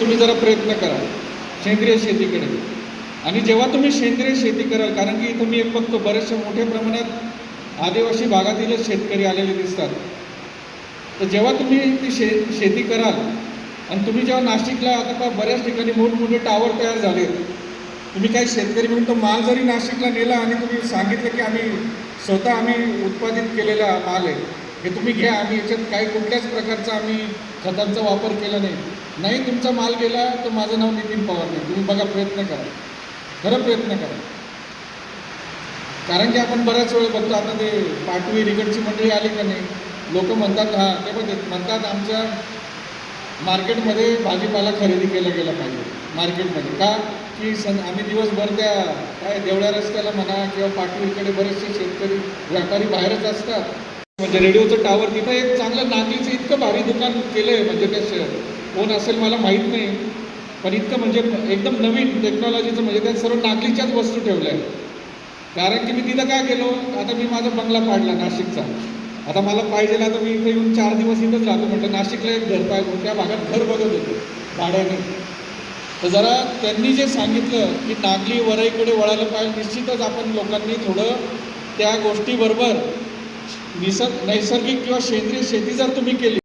तुम्ही जरा प्रयत्न करा. सेंद्रिय शेतीकडे. आणि जेव्हा तुम्ही सेंद्रिय शेती कराल कारण की इथं मी एक बघतो बरेचशा मोठ्या प्रमाणात आदिवासी भागातीलच शेतकरी आलेले दिसतात. तर जेव्हा तुम्ही ती शे शेती कराल आणि तुम्ही जेव्हा नाशिकला आता पहा बऱ्याच ठिकाणी मोठमोठे टावर तयार झाले तुम्ही काही शेतकरी म्हणून तो माल जरी नाशिकला नेला आणि तुम्ही सांगितलं की आम्ही स्वतः आम्ही उत्पादित केलेला माल आहे. हे तुम्ही घ्या आम्ही याच्यात काही कुठल्याच प्रकारचा आम्ही खतांचा वापर केला नाही. नाही तुमचा माल गेला तर माझं नाव नितीन पवार नाही. तुम्ही बघा प्रयत्न करा. खरं प्रयत्न करा. कारण की आपण बऱ्याच वेळ बघतो आता ते पाटवी रिगडची मंडळी आली का नाही? लोक म्हणतात हा ते पण म्हणतात आमच्या मार्केटमध्ये भाजीपाला खरेदी केला गेला पाहिजे. मार्केटमध्ये. का? की सं आम्ही दिवसभर त्या काय देवळ्या रस्त्याला म्हणा किंवा पाटवीकडे बरेचसे शेतकरी व्यापारी बाहेरच असतात. म्हणजे रेडिओचं टावर तिथं एक चांगलं नागलीचं इतकं भारी दुकान केलं आहे म्हणजे त्या शहरात कोण असेल मला माहीत नाही. पण इतकं म्हणजे एकदम नवीन टेक्नॉलॉजीचं म्हणजे त्यात सर्व नागलीच्याच वस्तू ठेवल्या आहेत. कारण की मी तिथं काय गेलो आता मी माझा बंगला पाडला नाशिकचा. आता मला पाहिजे आता मी इथे येऊन चार दिवस इथंच राहतो. म्हटलं नाशिकला एक घर पाहिजे. त्या भागात घर बघत होते. भाड्याने. तर जरा त्यांनी जे सांगितलं की नागली वरईकडे वळायला पाहिजे निश्चितच आपण लोकांनी थोडं त्या गोष्टीबरोबर निसर्ग नैसर्गिक किंवा सेंद्रिय शेती जर तुम्ही केली